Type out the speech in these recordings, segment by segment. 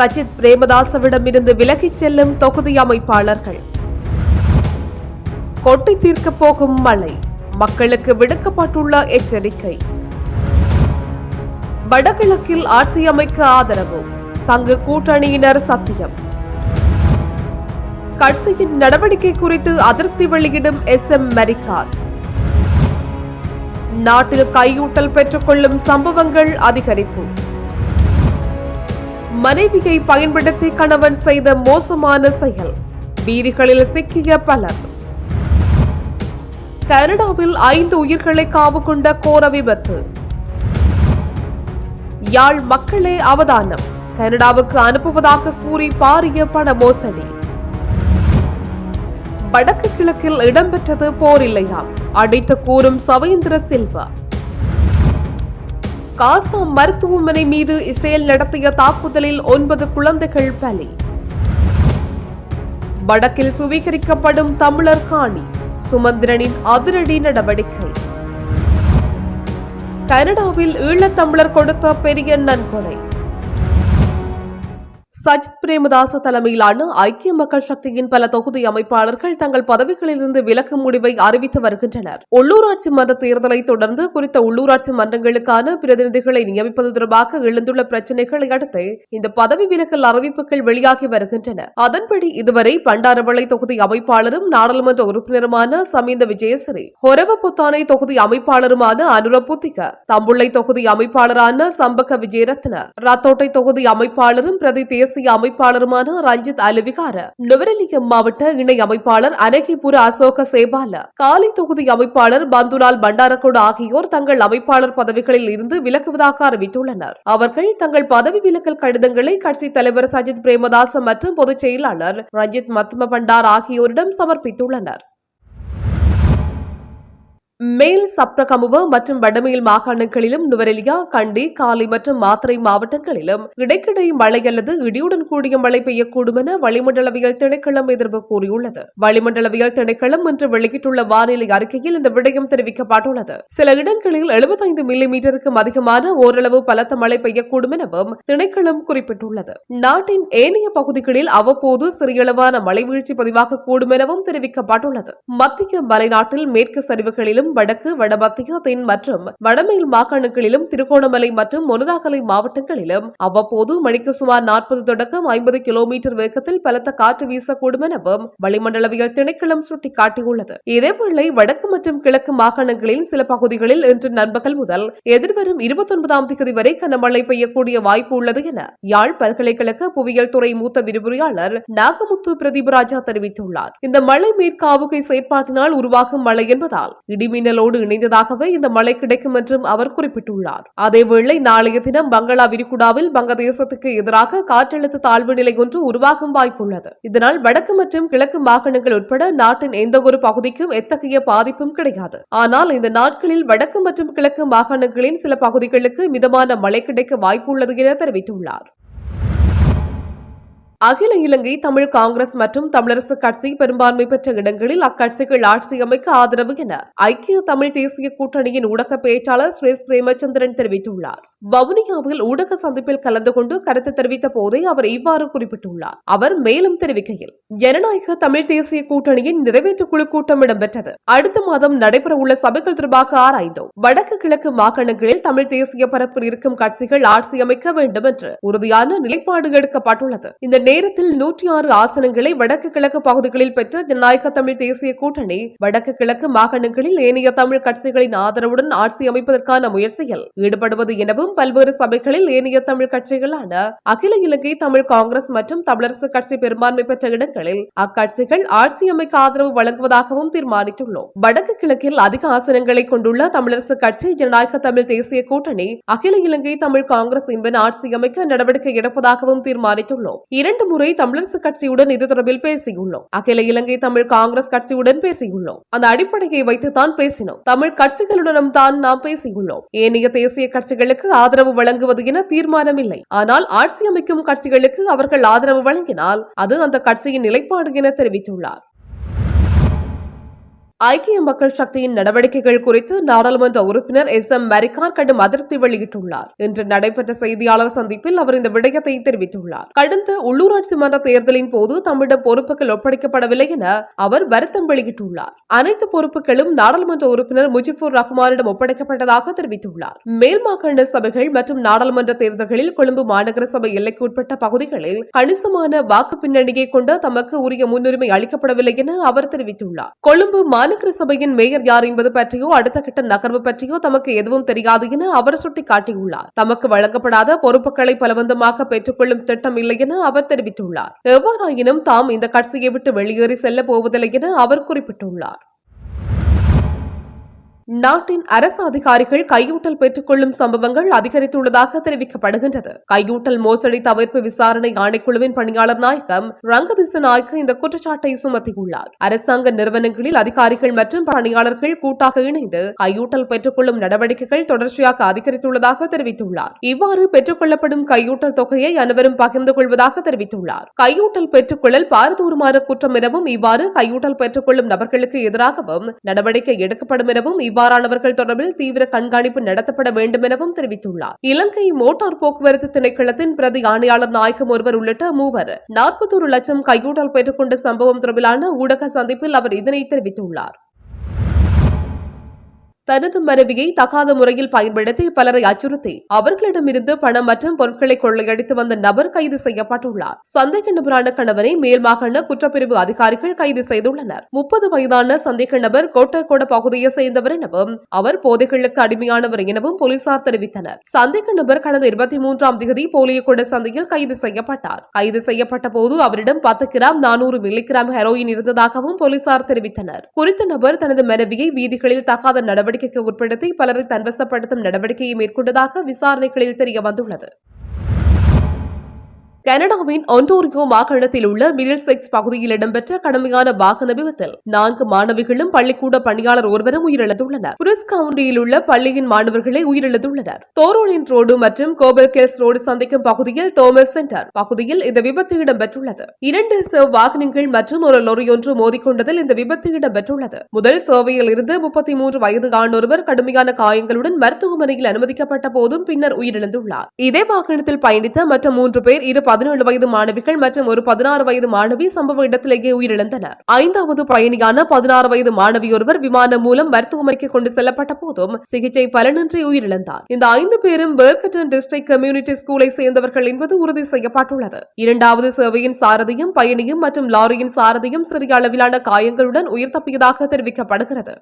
சஜித் பிரேமதாசவிடமிருந்து விலகிச் செல்லும் தொகுதி அமைப்பாளர்கள். கொட்டை தீர்க்கப் போகும் மழை மக்களுக்கு விடுக்கப்பட்டுள்ள எச்சரிக்கை. வடகிழக்கில் ஆட்சி அமைக்க ஆதரவு சங்கு கூட்டணியினர் சத்தியம். கட்சியின் நடவடிக்கை குறித்து அதிருப்தி வெளியிடும் எஸ். எம். மரிக்கார். நாட்டில் கையூட்டல் பெற்றுக்கொள்ளும் சம்பவங்கள் அதிகரிப்பு. மனைவியை பயன்படுத்தி கணவன் செய்த மோசமான செயல். வீதிகளில் சிக்கிய பலர். கனடாவில் ஐந்து உயிர்களை காவு கொண்ட கோர விபத்து. யாழ் மக்களே அவதானம். கனடாவுக்கு அனுப்புவதாக கூறி பாரிய பண மோசடி. வடக்கு கிழக்கில் இடம்பெற்றது போர் இல்லையா? அடித்து கூறும் சவேந்திர சில்வா. காசா மருத்துவமனை மீது இஸ்ரேல் நடத்திய தாக்குதலில் ஒன்பது குழந்தைகள் பலி. வடக்கில் சுவீகரிக்கப்படும் தமிழர் காணி சுமந்திரனின் அதிரடி நடவடிக்கை. கனடாவில் ஈழத்தமிழர் கொடுத்த பெரிய நன்கொடை. சஜித் பிரேமதாச தலைமையிலான ஐக்கிய மக்கள் சக்தியின் பல தொகுதி அமைப்பாளர்கள் தங்கள் பதவிகளிலிருந்து விலக்கும் முடிவை அறிவித்து வருகின்றனர். உள்ளூராட்சி மன்ற தேர்தலை தொடர்ந்து குறித்த உள்ளூராட்சி மன்றங்களுக்கான பிரதிநிதிகளை நியமிப்பது தொடர்பாக எழுந்துள்ள பிரச்சினைகளை அடுத்து இந்த பதவி விலகல் அறிவிப்புகள் வெளியாகி வருகின்றன. அதன்படி இதுவரை பண்டாரவளை தொகுதி அமைப்பாளரும் நாடாளுமன்ற உறுப்பினருமான சமீந்த விஜயசிறி ஹொரவபுத்தானை தொகுதி அமைப்பாளருமான அனுர புத்திக தம்புள்ளை தொகுதி அமைப்பாளரான சம்பக விஜயரத்ன ரத்தோட்டை தொகுதி அமைப்பாளரும் பிரதி தேசிய அமைப்பாளருமான ரஞ்சித் அலுவிகார நுவரெலியம் மாவட்ட இணை அமைப்பாளர் அனகிபுர அசோக சேபால காலி தொகுதி அமைப்பாளர் பந்துலால் பண்டாரகோடு ஆகியோர் தங்கள் அமைப்பாளர் பதவிகளில் இருந்து விலகுவதாக அறிவித்துள்ளனர். அவர்கள் தங்கள் பதவி விலகல் கடிதங்களை கட்சித் தலைவர் சஜித் பிரேமதாச மற்றும் பொதுச் செயலாளர் ரஞ்சித் மத்ம பண்டார் ஆகியோரிடம் சமர்ப்பித்துள்ளனர். மேல் சப்ரகமுவ மற்றும் வடமேல் மாகாணங்களிலும் நுவரெலியா கண்டி காலி மற்றும் மாத்தறை மாவட்டங்களிலும் இடைக்கிடை மழை அல்லது இடியுடன் கூடிய மழை பெய்யக்கூடும் என வளிமண்டலவியல் திணைக்களம் எதிர்ப்பு கூறியுள்ளது. வளிமண்டலவியல் திணைக்களம் இன்று வெளியிட்டுள்ள வானிலை அறிக்கையில் இந்த விடயம் தெரிவிக்கப்பட்டுள்ளது. சில இடங்களில் 75 மில்லி மீட்டருக்கும் அதிகமான ஓரளவு பலத்த மழை பெய்யக்கூடும் எனவும் திணைக்களம் குறிப்பிட்டுள்ளது. நாட்டின் ஏனைய பகுதிகளில் அவ்வப்போது சிறியளவான மழை வீழ்ச்சி பதிவாகக்கூடும் எனவும் தெரிவிக்கப்பட்டுள்ளது. மத்திய மலைநாட்டில் மேற்கு சரிவுகளிலும் வடக்கு வடமத்திய தென் மற்றும் வடமேல் மாகாணங்களிலும் திருகோணமலை மற்றும் மொனராகலை மாவட்டங்களிலும் அவ்வப்போது மணிக்கு சுமார் நாற்பது தொடக்கம் ஐம்பது கிலோமீட்டர் வேகத்தில் பலத்த காற்று வீசக்கூடும் எனவும் வளிமண்டலவியல் திணைக்களம் சுட்டிக்காட்டியுள்ளது. இதேவேளை வடக்கு மற்றும் கிழக்கு மாகாணங்களில் சில பகுதிகளில் இன்று நண்பகல் முதல் எதிர்வரும் இருபத்தி ஒன்பதாம் தேதி வரை கனமழை பெய்யக்கூடிய வாய்ப்பு உள்ளது என யாழ் பல்கலைக்கழக புவியியல் துறை மூத்த விரிவுரையாளர் நாகமுத்து பிரதீபராஜா தெரிவித்துள்ளார். இந்த மழை மேற்காவுகை செயற்பாட்டினால் உருவாகும் மழை என்பதால் மின்னலோடு இணைந்ததாகவே இந்த மழை கிடைக்கும் என்றும் அவர் குறிப்பிட்டுள்ளார். அதேவேளை நாளைய தினம் பங்களா விரிகுடாவில் வங்கதேசத்துக்கு எதிராக காற்றழுத்த தாழ்வு நிலை ஒன்று உருவாகும் வாய்ப்புள்ளது. இதனால் வடக்கு மற்றும் கிழக்கு மாகாணங்கள் உட்பட நாட்டின் எந்த ஒரு பகுதிக்கும் எத்தகைய பாதிப்பும் கிடையாது. ஆனால் இந்த நாட்களில் வடக்கு மற்றும் கிழக்கு மாகாணங்களின் சில பகுதிகளுக்கு மிதமான மழை கிடைக்க வாய்ப்புள்ளது என தெரிவித்துள்ளார். அகில இலங்கை தமிழ் காங்கிரஸ் மற்றும் தமிழரசு கட்சி பெரும்பான்மை பெற்ற இடங்களில் அக்கட்சிகள் ஆட்சி அமைக்க ஆதரவு என ஐக்கிய தமிழ் தேசிய கூட்டணியின் ஊடக பேச்சாளர் சுரேஷ் பிரேமச்சந்திரன் தெரிவித்துள்ளார். வவுனியாவில் ஊடக சந்திப்பில் கலந்து கொண்டு கருத்து தெரிவித்த போதே அவர் இவ்வாறு குறிப்பிட்டுள்ளார். அவர் மேலும் தெரிவிக்கையில் ஜனநாயக தமிழ் தேசிய கூட்டணியின் நிறைவேற்று குழு கூட்டம் இடம்பெற்றது. அடுத்த மாதம் நடைபெறவுள்ள சபைகள் தொடர்பாக ஆராய்ந்தோம். வடக்கு கிழக்கு மாகாணங்களில் தமிழ் தேசிய பரப்பில் இருக்கும் கட்சிகள் ஆட்சி அமைக்க வேண்டும் என்று உறுதியான நிலைப்பாடு எடுக்கப்பட்டுள்ளது. இந்த நேரத்தில் நூற்றி ஆறு ஆசனங்களை வடக்கு கிழக்கு பகுதிகளில் பெற்ற ஜனநாயக தமிழ் தேசிய கூட்டணி வடக்கு கிழக்கு மாகாணங்களில் ஏனைய தமிழ் கட்சிகளின் ஆதரவுடன் ஆட்சி அமைப்பதற்கான முயற்சியில் ஈடுபடுவது எனவும் பல்வேறு சபைகளில் ஏனைய தமிழ் கட்சிகளான அகில இலங்கை தமிழ் காங்கிரஸ் மற்றும் தமிழரசு கட்சி பெரும்பான்மை பெற்ற இடங்களில் அக்கட்சிகள் ஆட்சி அமைக்க ஆதரவு வழங்குவதாகவும் தீர்மானித்துள்ளோம். வடக்கு கிழக்கில் அதிக ஆசனங்களை கொண்டுள்ள தமிழரசு கட்சி ஜனநாயக தமிழ் தேசிய கூட்டணி அகில இலங்கை தமிழ் காங்கிரஸ் என்பன ஆட்சி அமைக்க நடவடிக்கை எடுப்பதாகவும் தீர்மானித்துள்ளோம். இரண்டு முறை தமிழரசு கட்சியுடன் இது தொடர்பில் பேசியுள்ளோம். அகில இலங்கை தமிழ் காங்கிரஸ் கட்சியுடன் பேசியுள்ளோம். அந்த அடிப்படையை வைத்துதான் பேசினோம். தமிழ் கட்சிகளுடனும் தான் நாம் பேசியுள்ளோம். ஏனைய தேசிய கட்சிகளுக்கு ஆதரவு வழங்குவது என தீர்மானம் இல்லை ஆனால் ஆட்சி அமைக்கும் கட்சிகளுக்கு அவர்கள் ஆதரவு வழங்கினால் அது அந்த கட்சியின் நிலைப்பாடு என தெரிவித்துள்ளார். ஐக்கிய மக்கள் சக்தியின் நடவடிக்கைகள் குறித்து நாடாளுமன்ற உறுப்பினர் எஸ் எம் மரிகார் கடும் அதிருப்தி வெளியிட்டுள்ளார். இன்று நடைபெற்ற செய்தியாளர் சந்திப்பில் அவர் இந்த விடயத்தை தெரிவித்துள்ளார். கடந்த உள்ளூராட்சி மன்ற தேர்தலின் போது தம்மிடம் பொறுப்புகள் ஒப்படைக்கப்படவில்லை என அவர் வருத்தம் வெளியிட்டுள்ளார். அனைத்து பொறுப்புகளும் நாடாளுமன்ற உறுப்பினர் முஜிபுர் ரஹ்மானிடம் ஒப்படைக்கப்பட்டதாக தெரிவித்துள்ளார். மேல் மாகாண சபைகள் மற்றும் நாடாளுமன்ற தேர்தல்களில் கொழும்பு மாநகர சபை எல்லைக்கு உட்பட்ட பகுதிகளில் கணிசமான வாக்கு பின்னணியை கொண்ட தமக்கு உரிய முன்னுரிமை அளிக்கப்படவில்லை என அவர் தெரிவித்துள்ளார். கொழும்பு மாநகர சபையின் மேயர் யார் என்பது பற்றியோ அடுத்த கட்ட நகர்வு பற்றியோ தமக்கு எதுவும் தெரியாது என அவர் சுட்டிக்காட்டியுள்ளார். தமக்கு வழங்கப்படாத பொறுப்புகளை பலவந்தமாக பெற்றுக்கொள்ளும் திட்டம் இல்லை என அவர் தெரிவித்துள்ளார். எவ்வாறாயினும் தாம் இந்த கட்சியை விட்டு வெளியேறி செல்ல போவதில்லை என அவர் குறிப்பிட்டுள்ளார். நாட்டின் அரசு அதிகாரிகள் கையூட்டல் பெற்றுக் கொள்ளும் சம்பவங்கள் அதிகரித்துள்ளதாக தெரிவிக்கப்படுகின்றது. கையூட்டல் மோசடி தவிர்ப்பு விசாரணை ஆணைக்குழுவின் பணியாளர் நாயகம் ரங்கதிச நாயக்க இந்த குற்றச்சாட்டை சுமத்தியுள்ளார். அரசாங்க நிறுவனங்களில் அதிகாரிகள் மற்றும் பணியாளர்கள் கூட்டாக இணைந்து கையூட்டல் பெற்றுக் கொள்ளும் நடவடிக்கைகள் தொடர்ச்சியாக அதிகரித்துள்ளதாக தெரிவித்துள்ளார். இவ்வாறு பெற்றுக் கொள்ளப்படும் கையூட்டல் தொகையை அனைவரும் பகிர்ந்து கொள்வதாக தெரிவித்துள்ளார். கையூட்டல் பெற்றுக்கொள்ளல் பாரதூரமான குற்றம் எனவும் இவ்வாறு கையூட்டல் பெற்றுக் கொள்ளும் நபர்களுக்கு எதிராகவும் நடவடிக்கை எடுக்கப்படும் எனவும் இவ்வாறு இவ்வாறானவர்கள் தொடர்பில் தீவிர கண்காணிப்பு நடத்தப்பட வேண்டும் எனவும் தெரிவித்துள்ளார். இலங்கை மோட்டார் போக்குவரத்து திணைக்களத்தின் பிரதி ஆணையாளர் நாயகம் ஒருவர் உள்ளிட்ட மூவர் நாற்பத்தோரு லட்சம் கையூட்டல் பெற்றுக்கொண்ட சம்பவம் தொடர்பிலான ஊடக சந்திப்பில் அவர் இதனை தெரிவித்துள்ளார். தனது மனைவியை தகாத முறையில் பயன்படுத்தி பலரை அச்சுறுத்தி அவர்களிடமிருந்து பணம் மற்றும் பொருட்களை கொள்ளையடித்து வந்த நபர் கைது செய்யப்பட்டுள்ளார். சந்தேக நபரான கணவனை மேல் மாகாண குற்றப்பிரிவு அதிகாரிகள் கைது செய்துள்ளனர். முப்பது வயதான சந்தேக நபர் கோட்டக்கோட பகுதியை சேர்ந்தவர் எனவும் அவர் போதைகளுக்கு அடிமையானவர் எனவும் போலீசார் தெரிவித்தனர். சந்தேக நபர் கடந்த இருபத்தி மூன்றாம் தேதி போலியகொட சந்தையில் கைது செய்யப்பட்டார். கைது செய்யப்பட்ட போது அவரிடம் பத்து கிராம் நானூறு மில்லிகிராம் ஹெரோயின் இருந்ததாகவும் போலீசார் தெரிவித்தனர். குறித்த நபர் தனது மனைவியை வீதிகளில் தகாத நடவடிக்கை நடவடிக்கைக்கு உட்படுத்தி பலரை தன்வசப்படுத்தும் நடவடிக்கையை மேற்கொண்டதாக விசாரணைகளில் தெரிய வந்துள்ளது கனடாவின் ஒன்டோரியோ மாகாணத்தில் உள்ள மிடில்செக்ஸ் பகுதியில் இடம்பெற்ற கடுமையான வாகன விபத்தில் நான்கு மாணவிகளும் பள்ளிக்கூட பணியாளர் ஒருவரும் உயிரிழந்துள்ளனர். புரிஸ் கவுண்டியில் உள்ள பள்ளியின் மாணவர்களை உயிரிழந்துள்ளனர். தோரோனின் ரோடு மற்றும் கோபல் கேஸ் ரோடு சந்திக்கும் பகுதியில் தோமஸ் சென்டர் பகுதியில் இந்த விபத்து இடம்பெற்றுள்ளது. இரண்டு செவ் வாகனங்கள் மற்றும் ஒரு லொரியொன்று மோதிக்கொண்டதில் இந்த விபத்து இடம்பெற்றுள்ளது. முதல் சேவையில் இருந்து முப்பத்தி மூன்று வயது ஆண்டொருவர் கடுமையான காயங்களுடன் மருத்துவமனையில் அனுமதிக்கப்பட்ட போதும் பின்னர் உயிரிழந்துள்ளார். இதே வாகனத்தில் பயணித்த மற்ற மூன்று பேர் இரு பதினேழு வயது மாணவிகள் மற்றும் ஒரு பதினாறு வயது மாணவி சம்பவ இடத்திலேயே உயிரிழந்தனர். ஐந்தாவது பயணியான பதினாறு வயது மாணவியொருவர் விமானம் மூலம் மருத்துவமனைக்கு கொண்டு செல்லப்பட்ட போதும் சிகிச்சை பலனின்றி உயிரிழந்தார். இந்த ஐந்து பேரும் பெர்கட்டன் டிஸ்ட்ரிக்ட் கம்யூனிட்டி ஸ்கூலை சேர்ந்தவர்கள் என்பது உறுதி செய்யப்பட்டுள்ளது. இரண்டாவது சேவையின் சாரதியும் பயணியும் மற்றும் லாரியின் சாரதியும் சிறிய அளவிலான காயங்களுடன் உயிர் தப்பியதாக தெரிவிக்கப்படுகிறது.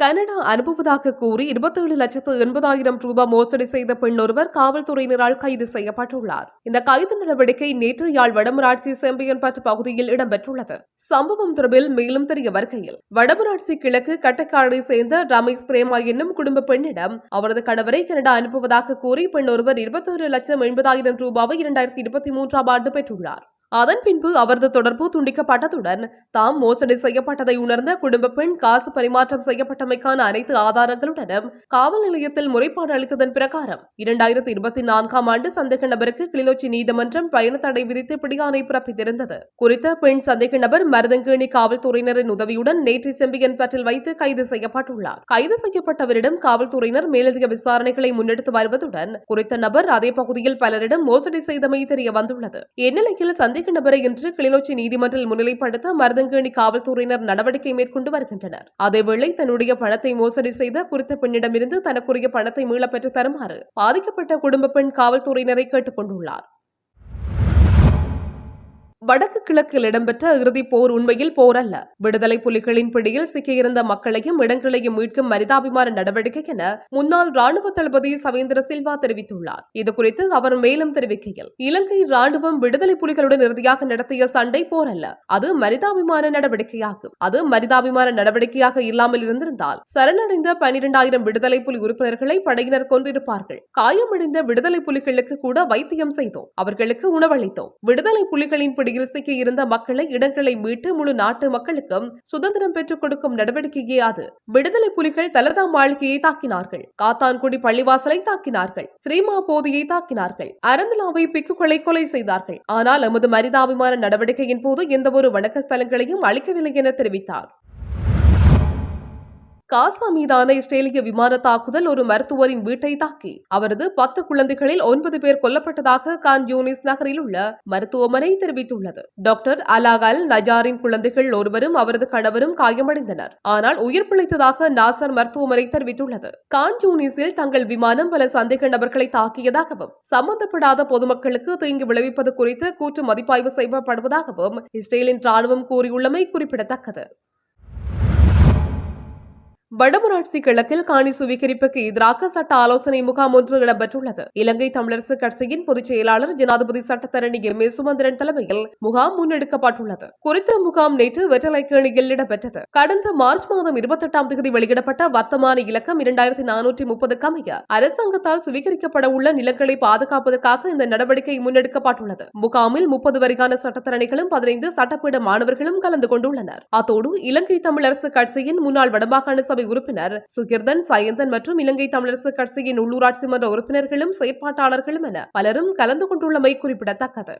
கனடா அனுப்புவதாக கூறி இருபத்தேழு லட்சத்து எண்பதாயிரம் ரூபாய் மோசடி செய்த பெண் ஒருவர் காவல்துறையினரால் கைது செய்யப்பட்டுள்ளார். இந்த கைது நடவடிக்கை நேற்று யாழ் வடமராட்சி செம்பியன்பட்டு பகுதியில் இடம்பெற்றுள்ளது. சம்பவம் தொடர்பில் மேலும் தெரிய வருகையில் வடமராட்சி கிழக்கு கட்டக்காடை சேர்ந்த ரமேஷ் பிரேமா என்னும் குடும்ப பெண்ணிடம் அவரது கணவரை கனடா அனுப்புவதாக கூறி பெண் ஒருவர் இருபத்தேழு லட்சம் எண்பதாயிரம் ரூபாவை இரண்டாயிரத்தி இருபத்தி மூன்றாம் ஆண்டு பெற்றுள்ளார். அதன் பின்பு அவரது தொடர்பு துண்டிக்கப்பட்டதுடன் தாம் மோசடி செய்யப்பட்டதை உணர்ந்த குடும்ப பெண் காசு பரிமாற்றம் செய்யப்பட்டமைக்கான அனைத்து ஆதாரங்களுடனும் காவல் நிலையத்தில் முறைப்பாடு அளித்ததன் பிரகாரம் இரண்டாயிரத்தி இருபத்தி நான்காம் ஆண்டு சந்தேக நபருக்கு கிளிநொச்சி நீதிமன்றம் பயண தடை விதித்து பிடியாணை பிறப்பித்திருந்தது. குறித்த பெண் சந்தேக நபர் மருதங்கேணி காவல்துறையினரின் உதவியுடன் நேற்று செம்பியன்பட்டில் வைத்து கைது செய்யப்பட்டுள்ளார். கைது செய்யப்பட்டவரிடம் காவல்துறையினர் மேலதிக விசாரணைகளை முன்னெடுத்து வருவதுடன் குறித்த நபர் அதே பகுதியில் பலரிடம் மோசடி செய்தமை தெரிய வந்துள்ளது இந்நிலையில் சந்தேக நபரை இன்று கிளிநொச்சி நீதிமன்றில் முன்னிலைப்படுத்த மருதங்கேணி காவல்துறையினர் நடவடிக்கை மேற்கொண்டு வருகின்றனர். அதேவேளை தன்னுடைய பணத்தை மோசடி செய்த குறித்த பெண்ணிடமிருந்து தனக்குரிய பணத்தை மீளப்பெற்று தருமாறு பாதிக்கப்பட்ட குடும்ப பெண் காவல்துறையினரை கேட்டுக் கொண்டுள்ளார். வடக்கு கிழக்கில் இடம்பெற்ற இறுதிப் போர் உண்மையில் போர் அல்ல விடுதலை புலிகளின் பிடியில் சிக்கியிருந்த மக்களையும் இடங்களையும் மீட்கும் மனிதாபிமான நடவடிக்கை என முன்னாள் ராணுவ தளபதி சவேந்திர சில்வா தெரிவித்துள்ளார். இதுகுறித்து அவர் மேலும் தெரிவிக்கையில் இலங்கை ராணுவம் விடுதலை புலிகளுடன் இறுதியாக நடத்திய சண்டை போர் அல்ல அது மனிதாபிமான நடவடிக்கையாகும். அது மனிதாபிமான நடவடிக்கையாக இல்லாமல் இருந்திருந்தால் சரணடைந்த பனிரெண்டாயிரம் விடுதலை புலி உறுப்பினர்களை படையினர் கொண்டிருப்பார்கள் காயமடைந்த விடுதலை புலிகளுக்கு கூட வைத்தியம் செய்தோம். அவர்களுக்கு உணவளித்தோம். விடுதலை புலிகளின் நெருக்கடியில் சிக்கியிருந்த மக்களை இடங்களை மீட்டு முழு நாட்டு மக்களுக்கும் சுதந்திரம் பெற்றுக் கொடுக்கும் நடவடிக்கையே அது. விடுதலை புலிகள் தலதா மாளிகையை தாக்கினார்கள். காத்தான்குடி பள்ளிவாசலை தாக்கினார்கள். ஸ்ரீமா போதியை தாக்கினார்கள். அருந்தலாவை பிக்குகளை கொலை செய்தார்கள். ஆனால் எமது மரிதாபிமான நடவடிக்கையின் போது எந்தவொரு வணக்க ஸ்தலங்களையும் அளிக்கவில்லை என தெரிவித்தார். காசா மீதான இஸ்ரேலிய விமான தாக்குதல் ஒரு மருத்துவரின் வீட்டை தாக்கி. அவரது பத்து குழந்தைகளில் ஒன்பது பேர் கொல்லப்பட்டதாக கான் யூனிஸ் நகரில் உள்ள மருத்துவமனை தெரிவித்துள்ளது. டாக்டர் அலாகல் நஜாரின் குழந்தைகள் ஒருவரும் அவரது கணவரும் காயமடைந்தனர். ஆனால் உயிர் பிழைத்ததாக நாசர் மருத்துவமனை தெரிவித்துள்ளது. கான் யூனிஸில் தங்கள் விமானம் பல சந்தேக நபர்களை தாக்கியதாகவும் சம்பந்தப்படாத பொதுமக்களுக்கு தீங்கு விளைவிப்பது குறித்து கூற்று மதிப்பாய்வு செய்யப்படுவதாகவும் இஸ்ரேலின் ராணுவம் கூறியுள்ளமை குறிப்பிடத்தக்கது. வடமராட்சி கிழக்கில் காணி சுவீகரிப்புக்கு எதிராக சட்ட ஆலோசனை முகாம் ஒன்று இடம்பெற்றுள்ளது. இலங்கை தமிழரசு கட்சியின் பொதுச் செயலாளர் ஜனாதிபதி சட்டத்தரணி எம். ஏ. சுமந்திரன் தலைமையில் முகாம் முன்னெடுக்கப்பட்டுள்ளது. குறித்த முகாம் நேற்று வெற்றலைக்கேணியில் இடம்பெற்றது. கடந்த மார்ச் மாதம் இருபத்தெட்டாம் தேதி வெளியிடப்பட்ட வர்த்தமான இலக்கம் இரண்டாயிரத்தி நானூற்றி முப்பதுக்கு அமைய அரசாங்கத்தால் சுவீகரிக்கப்பட உள்ள நிலங்களை பாதுகாப்பதற்காக இந்த நடவடிக்கை முன்னெடுக்கப்பட்டுள்ளது. முகாமில் முப்பது வரைக்கான சட்டத்தரணிகளும் பதினைந்து சட்டப்பீட மாணவர்களும் கலந்து கொண்டுள்ளனர். அத்தோடு இலங்கை தமிழரசு கட்சியின் முன்னாள் வடமாகாண சட்டசபை உறுப்பினர் சுகிர்தன் சயந்தன் மற்றும் இலங்கை தமிழரசு கட்சியின் உள்ளூராட்சி மன்ற உறுப்பினர்களும் செயற்பாட்டாளர்களும் என பலரும் கலந்து கொண்டுள்ளமை குறிப்பிடத்தக்கது.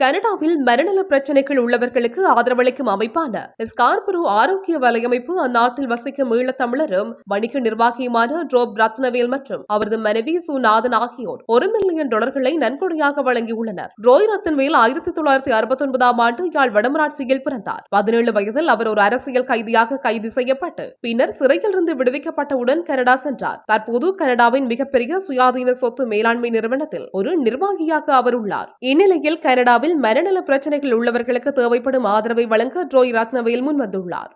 கனடாவில் மனநல பிரச்சனைகள் உள்ளவர்களுக்கு ஆதரவளிக்கும் அமைப்பான ஸ்கார்பரோ ஆரோக்கிய வலையமைப்பு அந்நாட்டில் வசிக்கும் ஈழத்தமிழரும் வணிக நிர்வாகியுமான ட்ரோப் ரத்னவேல் மற்றும் அவரது மனைவி சு நாதன் ஆகியோர் ஒரு மில்லியன் டாலர்களை நன்கொடையாக வழங்கியுள்ளனர். ரோய் ரத்னவேல் ஆயிரத்தி தொள்ளாயிரத்தி அறுபத்தி ஒன்பதாம் ஆண்டு யாழ் வடமராட்சியில் பிறந்தார். பதினேழு வயதில் அவர் ஒரு அரசியல் கைதியாக கைது செய்யப்பட்டு பின்னர் சிறையிலிருந்து விடுவிக்கப்பட்டவுடன் கனடா சென்றார். தற்போது கனடாவின் மிகப்பெரிய சுயாதீன சொத்து மேலாண்மை நிறுவனத்தில் ஒரு நிர்வாகியாக அவர் உள்ளார். இந்நிலையில் கனடாவில் மனநல பிரச்சனைகள் உள்ளவர்களுக்கு தேவைப்படும் ஆதரவை வழங்க ட்ரோய் ரத்னவேல் முன்வந்துள்ளார்.